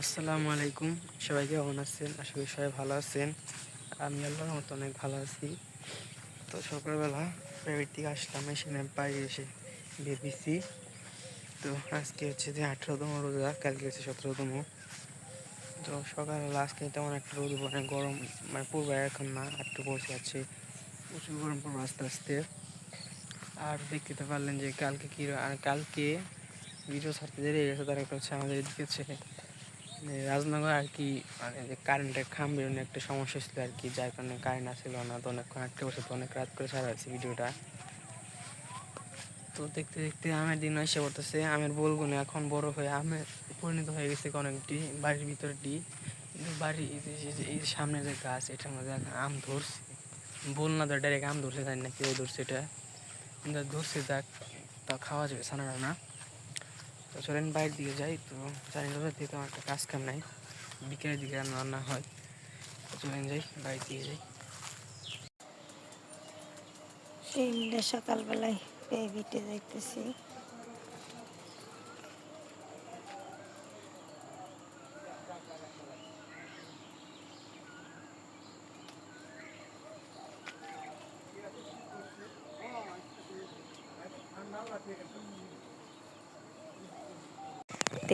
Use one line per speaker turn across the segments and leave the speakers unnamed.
আসসালামু আলাইকুম। সবাই কেমন আছেন? আশা করি সবাই ভালো আছেন। আমি আল্লাহর মতো অনেক ভালো আছি। তো সকালবেলা প্রাইভেট থেকে আসলাম এখানে বাড়ি এসে ভেবেছি তো আজকে হচ্ছে যে আঠেরোতম রোজা, কালকে হচ্ছে সতেরোতম। তো সকালবেলা আজকে তেমন একটা রোদ অনেক গরম মানে পূর্বে এখন না, একটু বসে আছে, প্রচুর গরম পড়বে আস্তে আস্তে। আর দেখতে পারলেন যে কালকে কী আর কালকে ভিডিও ছাড়তে দেরি হয়ে গেছে, তার একটা হচ্ছে আমাদের এদিকে হচ্ছে রাজনগর আর কি মানে যে কারেন্টের খাম বেরোনো একটা সমস্যা ছিল আর কি, যার কারণে কারেন্ট আসছিল না, তো অনেকক্ষণ আটকে বসে, তো অনেক রাত করে ছাড়া হয়েছে ভিডিওটা। তো দেখতে দেখতে আমের দিন এসে পড়তেছে, আমের বলগুলো এখন বড় হয়ে, আমের পরিণত হয়ে গেছে অনেকটি বাড়ির ভিতরটি কিন্তু বাড়ি এই সামনে যে গাছ, এটার মধ্যে আম ধরছে। বল না তো ডাইরেক্ট আম ধরছে, জানি না কেউ ধরছে এটা। ধরছে, যাক, তা খাওয়া যাবে সানারা না। তো চলেন বাইরের দিকে যাই তো জানি দিকে তো আমার একটা কাজ কাম নাই। বিকেলের দিকে রান্না হয়। তো চলেন যাই বাইরের দিকে যাই।
সকালবেলায় পেয়ে বিটে যাইতেছি।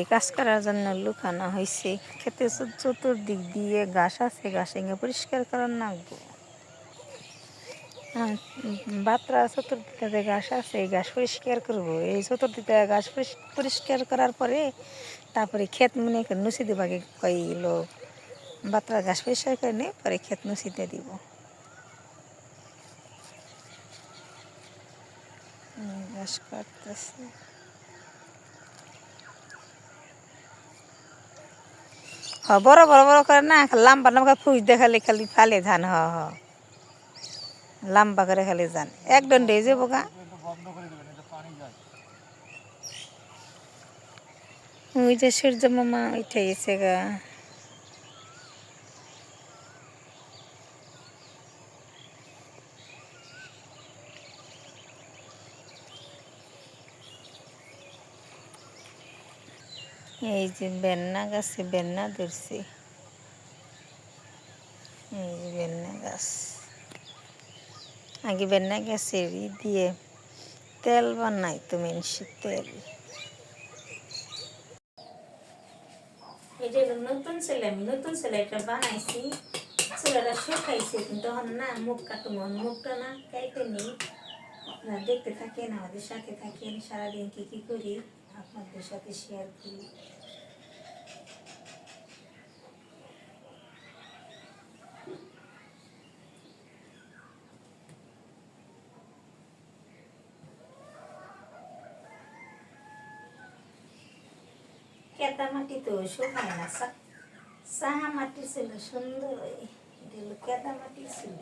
তে কাজ করার জন্য লুকানো হয়েছে খেতে চতুর্দিক দিয়ে ঘাস আছে, ঘাস এনে পরিষ্কার করার নাগবো। বাত্রা চতুর্দিকে ঘাস আছে, এই ঘাস পরিষ্কার করব। এই চতুর্দিকে ঘাস পরিষ্কার করার পরে তারপরে ক্ষেত মনে করে নুসি দিবাকে কইলো, বাত্রা ঘাস পরিষ্কার করে নিয়ে পরে ক্ষেত নুসিতে দিব। ঘাস কাটতেছে। হ, বড় বড় বড় করে না লাম্বা লাম্বা ফুস দেখালে খালি ফালে ধান, হ হ। লম্বা করে খালি যান এক দণ্ডে যাব গা। ওই যে সূর্য মামা উঠে গেছে গা। এই যে বেন্না গাছে বেন্না ধরছে। এই যে বেন্না গাছ। আগে বেন্না গাছের দিয়ে তেল বানাই তো মিনসি তেল। এটা হলো নতুন ছেলে, আমি নতুন ছেলে এটা বানাইছি। ছেলেটা শুকাইছে, কিন্তু তখন না মুখ কাটুম মুখটা না কাইতে নেই। দেখতে থাকেন, আমাদের সাথে থাকেন, সারাদিন কি কি করি। আপনাদের সাথে শেয়ার করি কেতা মাটি তো শুকায় না সা- সাহা মাটি ছিল সুন্দর এটা হলো কেদা মাটি ছিল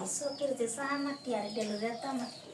মাটি চোখের যে সাহা মাটি আর এটা হলো রেতা মাটি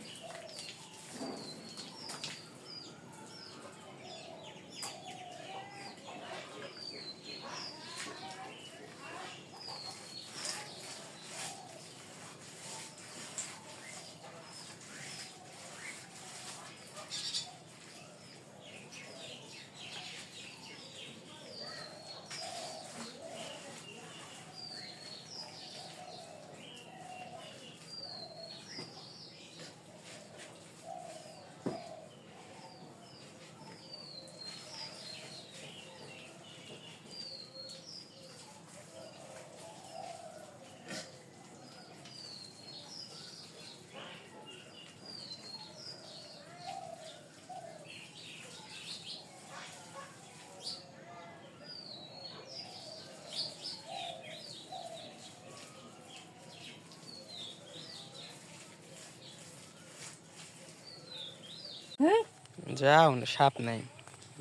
যাও না সাপ নাই।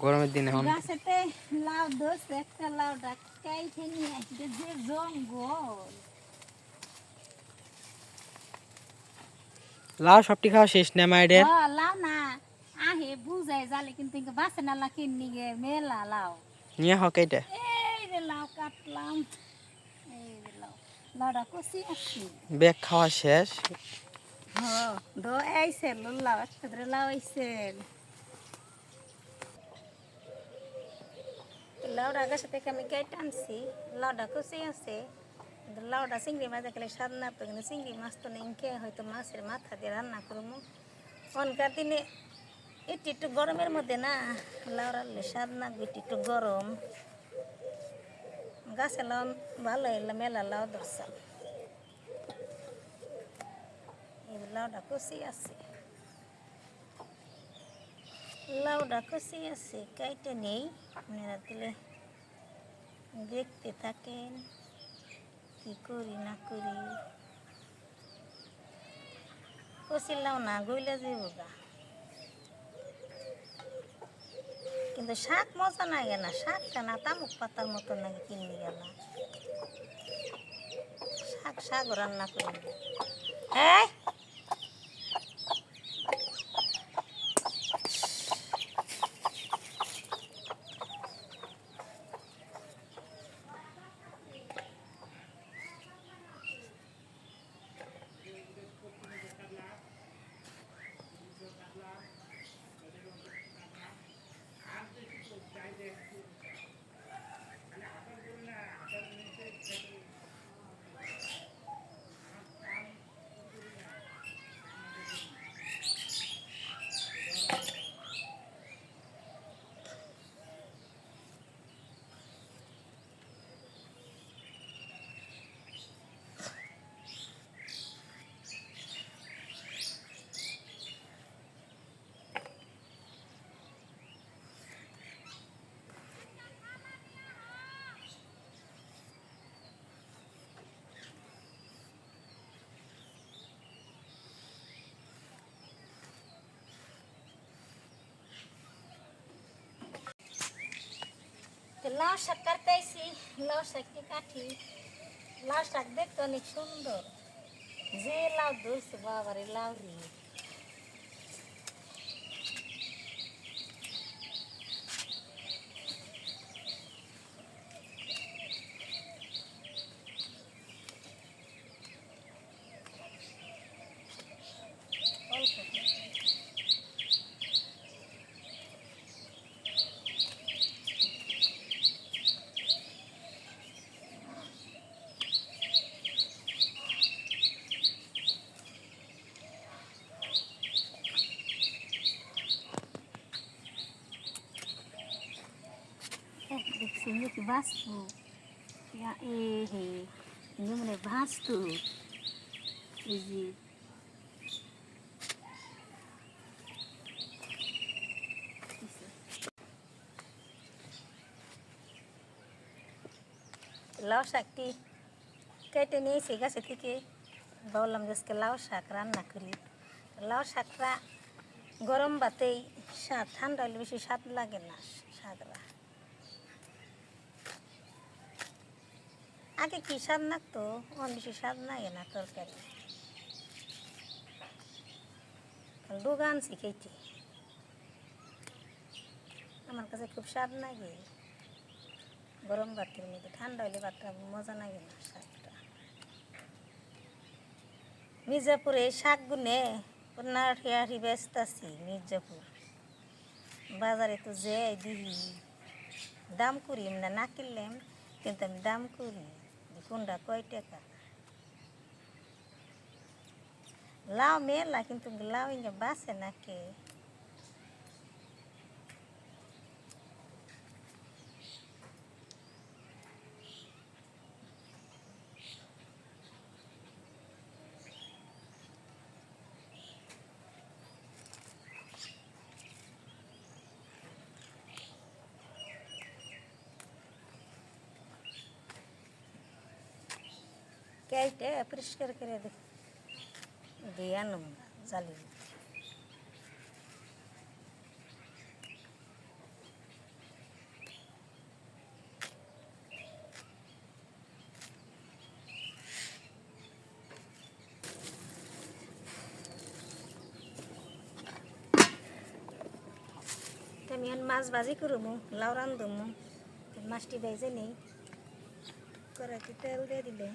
গরমের দিন এখন।
গাছেতে লাউ ধরছে একটা লাউ নিয়ে আসছে যে জঙ্গল।
লাউ সবটি খাওয়া শেষ না মাইডের
লাউ না। আহে বুঝাই জালে কিন্তু ইনকে বাসে না লা কিনি গে মেলা লাউ।
নিয়ে হোক এইটা।
এই রে লাউ কাটলাম। এই রে লাউ। লাউটা কষি আসছি।
বেগ খাওয়া শেষ।
দো আইছে একটা ধরে লাউ আইছে লাউডা গাছে থেকে আমি কেটে আনছি? লাউডা কষি আছে। লাউডা চিংড়ি মাছ দেখলে স্বাদ না তো কিন্তু চিংড়ি মাছ তো নেই, কে হয়তো মাছের মাথা দিয়ে রান্না করব? অনকার দিনে একটু একটু গরমের মধ্যে না লাউ রাখলে স্বাদ না একটু একটু গরম। গাছে লাউ ভালো এলো মেলা লাউ ধরছাল লাউডা কষি আছে আছে কাইটে নেই আপনারা দেখতে থাকেন কি করি না করি কষি লাউ না গইলা যাইব গা কিন্তু শাক মজা লাগে না শাক কেনা তামুক পাতার মতো নাকি কিনে গেল শাক শাক রান্না করি হ্যাঁ লাউ শাক কাটতেছি, লাউ শাককে কাটি? লাউ শাক দেখতে অনেক সুন্দর। যে লাউ ধরছে, বাবার লাউ রে নাকি বাস্তু ইয়া এ হে ini মানে বাস্তু এই লাউ শাকটি কেটে নিয়েছি গাছে থেকে ভাবলাম যে আজকে লাউ শাক রান্না করি লাউ শাকটা গরম ভাতেই স্বাদ ঠান্ডা হলে বেশি স্বাদ লাগে না আগে কি স্বাদ লাগতো? অন বেশি স্বাদ লাগে না তরকারি। আনছি কেটে। আমার কাছে খুব স্বাদ লাগে। গরম ভাতের মধ্যে ঠান্ডা হলে ভাতটা মজা লাগে না শাকটা মির্জাপুরে শাক গুনে আড়ি ব্যস্ত আছি মির্জাপুর। বাজারে তো যে দিহি দাম করি, না না কিনলাম কিন্তু আমি দাম করি। কোনটা কয় টাকা? লাউ মেলা কিন্তু লাউ ইঙ্গে বাসে না kaite apriskar kare de dianum zali tamian mas vazi kurumu laurandum mas ti beze nei করা কি তেল দিয়ে দিলে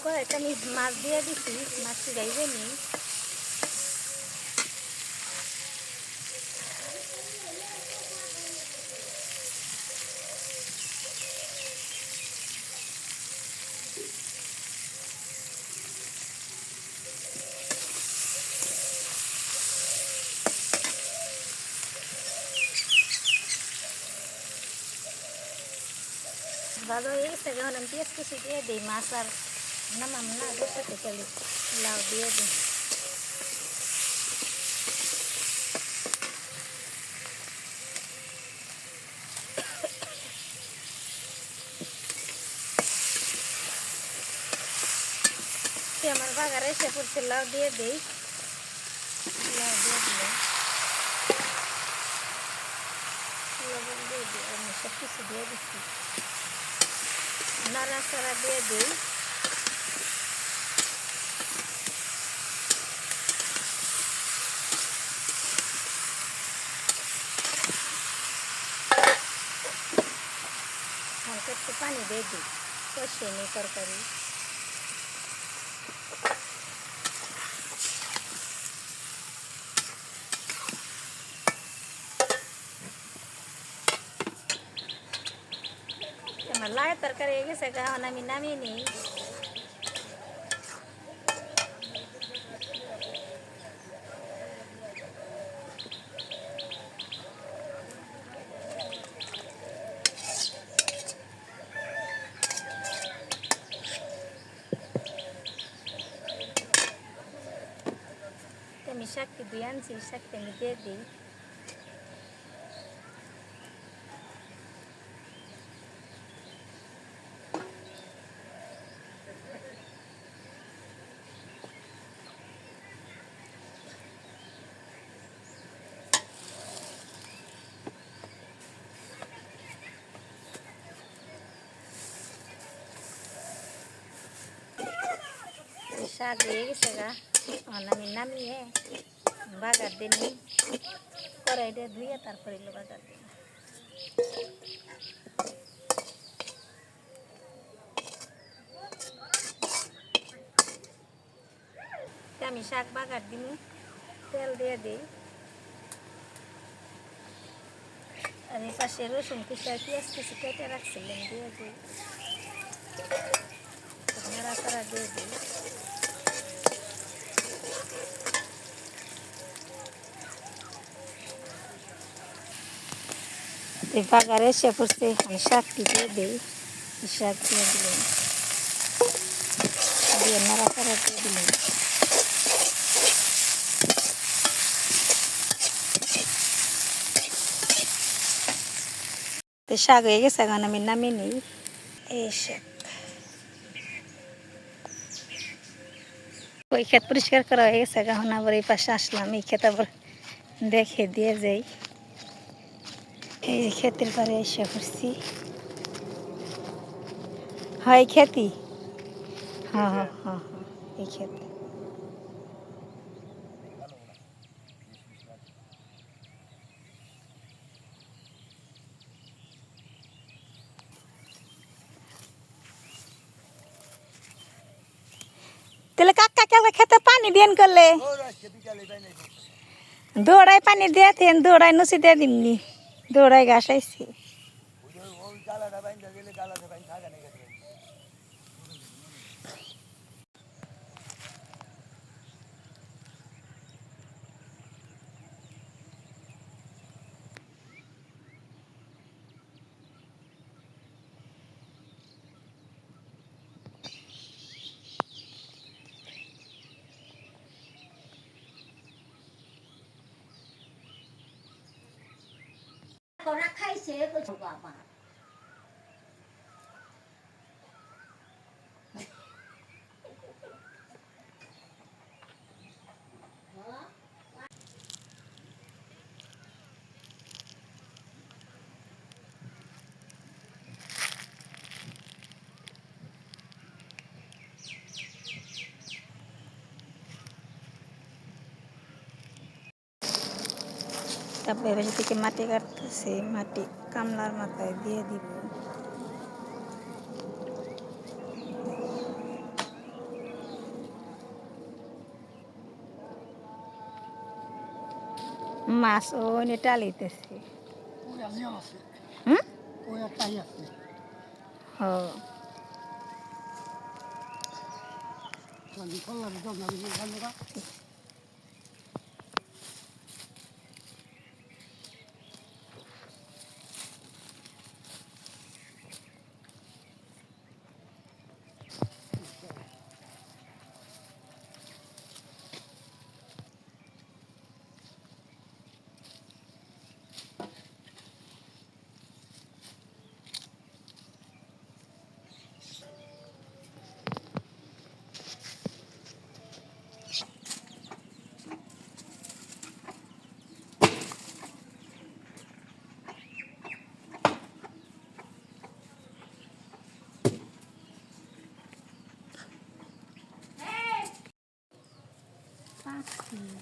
তো কড়াইতে আমি মাছ দিয়ে দিছি মাছটি গাইবে নি ভালো হয়ে গেছে যখন আমি পেঁয়াজ কুচি দিয়ে দিই মাছ আর নামাম না বসাতে গেলে লাউ দিয়ে দিই আমার বাগারে এসে পড়ছে লাউ দিয়ে দিই লাউ দিয়ে দিলে লবণ দিয়ে দিই আমি সব কিছু দিয়ে দিচ্ছি নাড়াচাড়া দিয়ে দিই হালকা একটু পানি দিয়ে দিই নিই তরকারি আমার লাই তরকারি হয়ে গেছে এখন নামিয়ে নিই তো আমি আনছি শাকটি দিয়ে দিই। হয়ে গেছে গা। এখন আমি নামিয়ে বাগার দিয়ে নিই কড়াইটা ধুয়ে তারপরে এলো বাগার তো আমি শাক বাগার দিই, তেল দিয়ে দিই। আর এই পাশে রসুন কুচা, পেঁয়াজ কুচি কেটে রাখছিলাম দিয়ে দিই। নাড়াচাড়া দিয়ে দিই। এই বাগারে এসে পড়ছে আমি শাকটি দিয়ে দিই শাক দিয়ে দিলাম। দিয়ে নাড়াচাড়া দিয়ে দিলাম। তো শাক হয়ে গেছে, এখন আমি নামিয়ে নিই। এই শাক। ওই ক্ষেত পরিষ্কার করা হয়ে গেছে, এখন আবার এই পাশে আসলাম, এই ক্ষেত আবার দেখে দিয়ে যাই। এই ক্ষেতের পরে এসে করছি হয় খেতি? হ্যাঁ হ্যাঁ হ্যাঁ হ্যাঁ এই ক্ষেত। তাহলে কাকা কেলা খেতে পানি দিন করলে? দৌড়াই পানি দিয়ে দেন দৌড়াই নুচি দিয়ে দিমনি ঘাস আইছি Itu 爸爸
তারপরে এবার থেকে মাটি কাটতেছে মাটি কামলার মাথায় দিয়ে দিব। মাছ ও টালিতেছে। হ।
আমি বন্ধুরা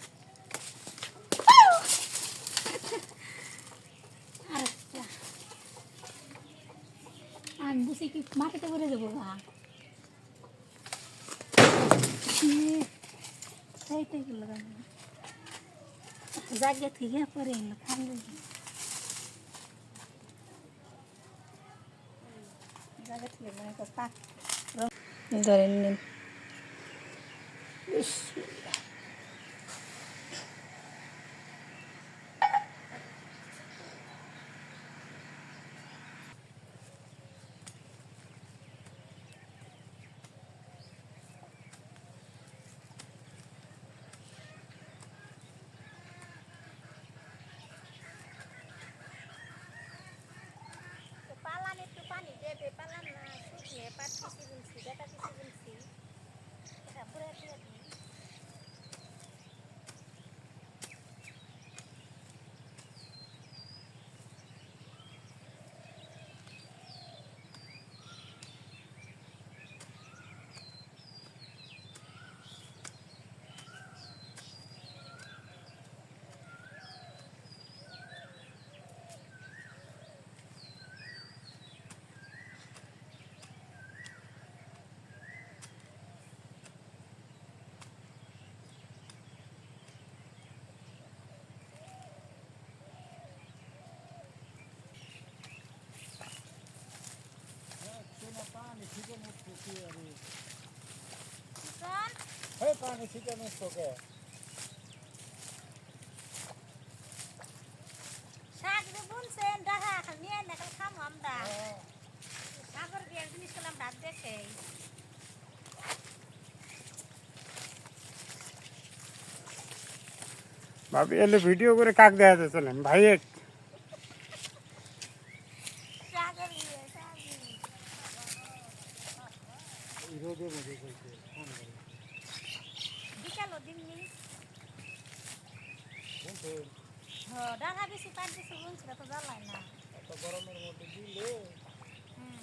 আমি বুঝি কি মাটিতে পড়ে যাব গা। সেইটাই গেল জায়গা থেকে পরে এলো খালি
জায়গা থেকে মনে কর পাক ধরেন নিন।
পালান 班。পানি
ছিটে নষ্ট কে
শাক যে বুনছেন খালি নিয়ে না খামো আমরা সাগর বিয়ার জিনিস করলাম রাত দেখে
ভাবি, এলে ভিডিও করে কাক দেখা যাচ্ছিলেন ভাই এক
সাগর বিয়ে সাগর
রোদে মধ্যে চলছে
বিকালও দিননি
বুঝছেন
ডাহা বেশি পাট বেশি বুনছিল তো জ্বালায় না
এত গরমের মধ্যে দিলে
হুম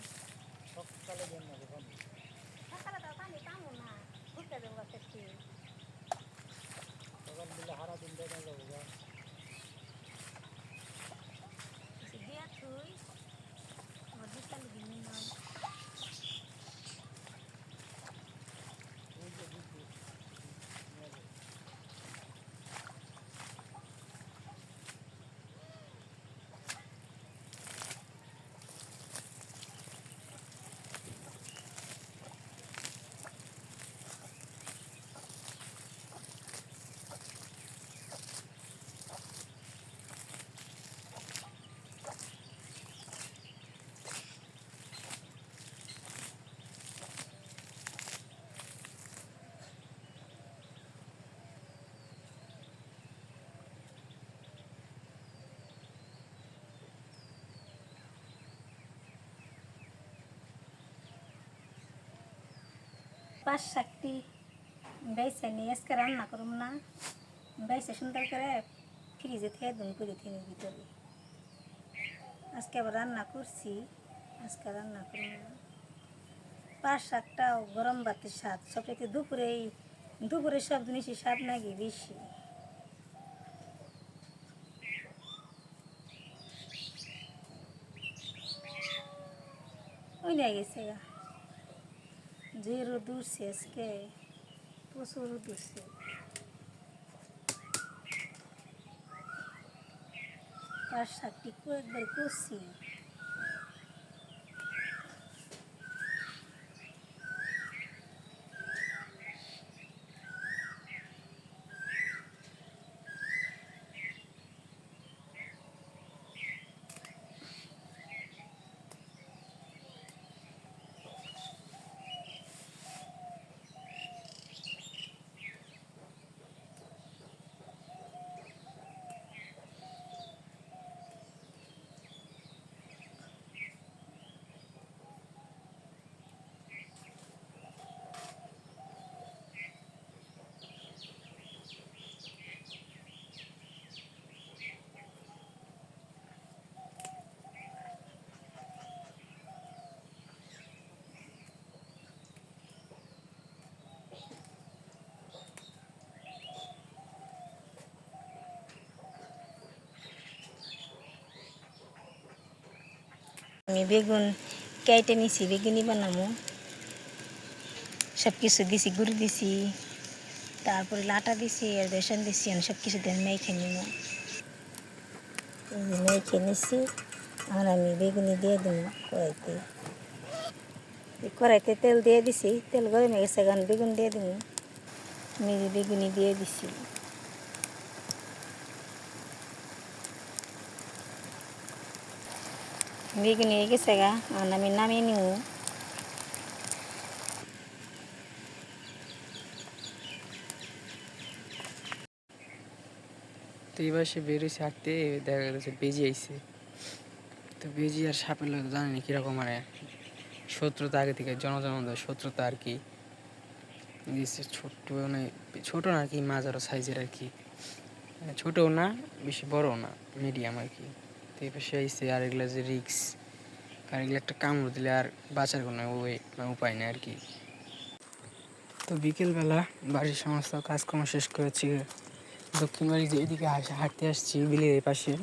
সকালে দেন না পানি
সকালে তো পানি পাবো না ঘুরতে দেবো গাছের খেয়ে
সকাল দিলে হারা দিন দেখা যাব গা
কিছু দিয়া থুই আবার বিকালে দিনই নয় পাঁচ শাকটি বেছে নিয়ে আজকে রান্না করুম না। বেছে সুন্দর করে ফ্রিজে থেকে দুন করে থেকে ভিতরে। আজকে আবার রান্না করছি, আজকে রান্না করুম না। পাঁচ শাকটাও গরম ভাতের স্বাদ সব থেকে দুপুরে দুপুরে সব জিনিসই স্বাদ নাকি বেশি। ওই নিয়ে গেছে যে রোদ শেষকে প্রচুর রোদ শেষ পাঁচ সাতটি একবার করছি। আমি বেগুন কেটে নিছি বেগুনি বানাবো সব কিছু দিছি, গুড় দিছি, তারপরে লাটা দিছি, আর বেসন দিছি, আমি সব কিছু দিয়ে মেখে নিব মেখে নিছি আর আমি বেগুনি দিয়ে দেবো কড়াইতে। কড়াইতে তেল দিয়ে দিছি, তেল গরম গেছে, এখন বেগুন দিয়ে দেবো মেরে বেগুনি দিয়ে দিছি। বেগুনি হয়ে গেছে গা আর আমি নামিয়ে নিব
তো এবার সে বেরোইছে হাঁটতে দেখা গেছে বেজি আইছে তো বেজি আর সাপের লোক জানেনি কীরকম মানে শত্রুতা আগে থেকে জনজনন শত্রুতা আর কি ছোট্ট মানে ছোট না কি মাঝারো সাইজের আর কি ছোটও না বেশি বড়ও না মিডিয়াম আর কি তো সে আইসে আর এগুলো যে রিক্স আর এগুলো একটা কামড় দিলে আর বাঁচার কোনো উপায় নেই আর কি। তো বিকেলবেলা বাড়ির সমস্ত কাজকর্ম শেষ করেছি দক্ষিণ বাড়ি যে এদিকে হাঁটতে আসছি বিলের এই পাশে।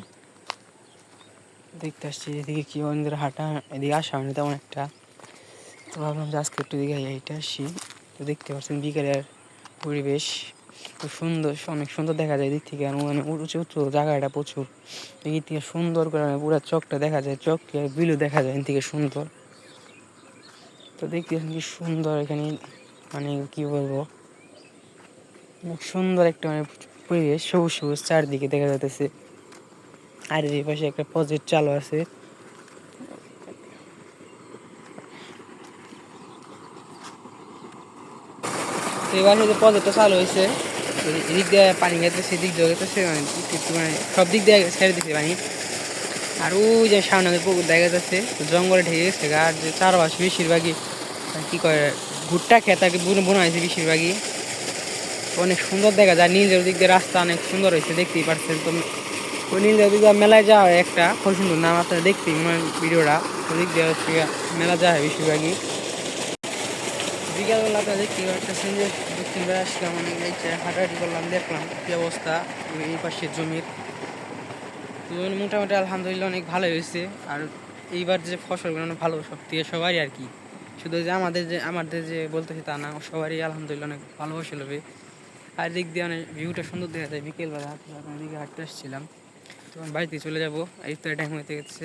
দেখতে আসছি এদিকে কি অন্যদের হাঁটা, এদিকে আসা হয়নি তেমন একটা। তো ভাবলাম যে আজকে একটু দিকে হেঁটে আসি। তো দেখতে পাচ্ছেন বিকেলের পরিবেশ। খুব সুন্দর, অনেক সুন্দর দেখা যায় এদিক থেকে। মানে উঁচু উঁচু জায়গাটা প্রচুর। এদিক থেকে সুন্দর করে মানে পুরো চকটা দেখা যায়, চক বিলু দেখা যায় এদিক থেকে সুন্দর। তো দেখতে কি সুন্দর এখানে মানে কি বলব? অনেক সুন্দর একটা মানে পরিবেশ, সবুজ সবুজ চারদিকে দেখা যাইতেছে। আর এই পাশে একটা প্রজেক্ট চালু আছে। তো এবার যে প্রজেক্টটা চালু হয়েছে। এদিক- দিয়ে পানি গেছে সেদিক দিয়ে গেছে মানে মানে সব দিক দিয়ে ছেড়ে দিচ্ছে পানি। আর ওই যে সামনে পুকুর দেখা যাচ্ছে, জঙ্গলে ঢেকে গেছে আর যে চারপাশে বেশিরভাগই মানে কি করে ভুট্টা খেত আর কি বুনো, বোনা হয়েছে বেশিরভাগই। অনেক সুন্দর দেখা যায় নীলের দিক দিয়ে রাস্তা অনেক সুন্দর হয়েছে, দেখতেই পারছেন তো। ওই নীলের দিক দিয়ে মেলায় যাওয়া হয় একটা খুব সুন্দর নাম, আপনারা দেখতেই মানে ভিডিওটা। ওদিক দিয়ে মেলা যাওয়া হয় বেশিরভাগই। বিকালবেলা আপনারা দেখতেই পাচ্ছেন যে দক্ষিণ বেলা আসলাম এই যে হাঁটাহাঁটি করলাম, দেখলাম কি অবস্থা এই পাশের জমির। তো মোটামুটি আলহামদুলিল্লাহ অনেক ভালো হয়েছে। আর এইবার যে ফসলগুলো অনেক ভালো, সব থেকে সবারই আর কি। শুধু যে আমাদের যে আমাদের যে বলতেছি তা না, সবারই আলহামদুলিল্লাহ অনেক ভালো ফসল হবে। আর দিক দিয়ে অনেক ভিউটা সুন্দর দেখা যায়। বিকেলবেলা তো এখন এদিকে হাঁটতে আসছিলাম। তো আমি বাড়িতে চলে যাব ইফতারের টাইম হতে গেছে।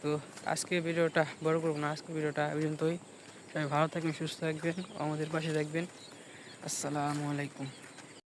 তো আজকে ভিডিওটা বড় করব না, আজকে ভিডিওটা এই পর্যন্তই। সবাই ভালো থাকবেন সুস্থ থাকবেন আমাদের পাশে থাকবেন। আসসালামু আলাইকুম।